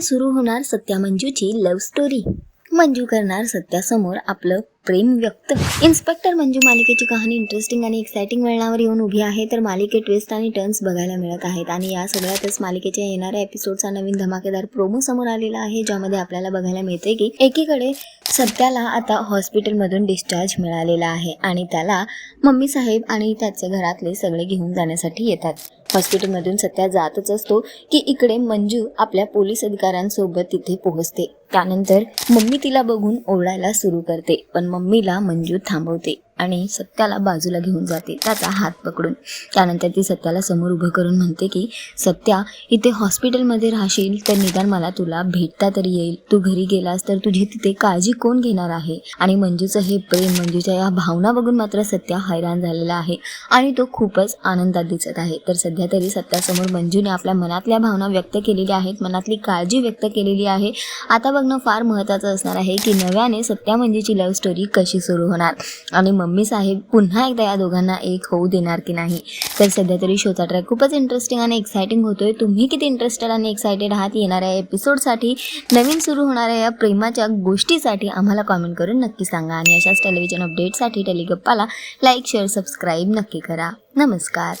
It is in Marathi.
सुरू होणार सत्या मंजूची लव्ह स्टोरी मंजू करणार सत्यासमोर आपलं प्रेम व्यक्त. इन्स्पेक्टर मंजू मालिकेची कहाणी इंटरेस्टिंग आणि एक्साइटिंग वळणावर येऊन उभी आहे. तर मालिकेत ट्विस्ट आणि टर्न्स बघायला मिळत आहेत. आणि या सगळ्यातच मालिकेच्या येणाऱ्या एपिसोडचा नवीन धमाकेदार प्रोमो समोर आलेला आहे ज्यामध्ये आपल्याला बघायला मिळते की एकीकडे सत्याला आता हॉस्पिटलमधून डिस्चार्ज मिळालेला आहे. आणि त्याला मम्मी साहेब आणि त्याचे घरातले सगळे घेऊन जाण्यासाठी येतात. हॉस्पिटलमधून सध्या जातच असतो की इकडे मंजू आपल्या पोलीस अधिकाऱ्यांसोबत तिथे पोहोचते. त्यानंतर मम्मी तिला बघून ओरडायला सुरू करते. पण मम्मीला मंजू थांबवते आणि सत्याला बाजूला घेऊन जाते. त्याचा हात पकडून. त्यानंतर ती सत्याला समोर उभं करून म्हणते की सत्या इथे हॉस्पिटलमध्ये राहशील तर निदान मला तुला भेटता तरी येईल. तू घरी गेलास तर तुझी तिथे काळजी कोण घेणार आहे? आणि मंजूचं हे प्रेम मंजूच्या या भावना बघून मात्र सत्या हैराण झालेला आहे आणि तो खूपच आनंदात दिसत आहे. तर सध्या तरी सत्यासमोर मंजूने आपल्या मनातल्या भावना व्यक्त केलेल्या आहेत मनातली काळजी व्यक्त केलेली आहे. आता बघणं फार महत्त्वाचं असणार आहे की नव्याने सत्या मंजूची लव्ह स्टोरी कशी सुरू होणार? आणि मम्मी साहेब पुन्हा एकदा या दोघांना एक होऊ देणार की नाही? तर सध्या तरी शोचा ट्रॅक खूपच इंटरेस्टिंग आणि एक्सायटिंग होतोय. तुम्ही किती इंटरेस्टेड आणि एक्सायटेड आहात? येणाऱ्या एपिसोडसाठी नवीन सुरू होणाऱ्या या प्रेमाच्या गोष्टीसाठी आम्हाला कॉमेंट करून नक्की सांगा. आणि अशाच टेलिव्हिजन अपडेटसाठी टेलिगप्पाला लाईक शेअर सबस्क्राईब नक्की करा. नमस्कार.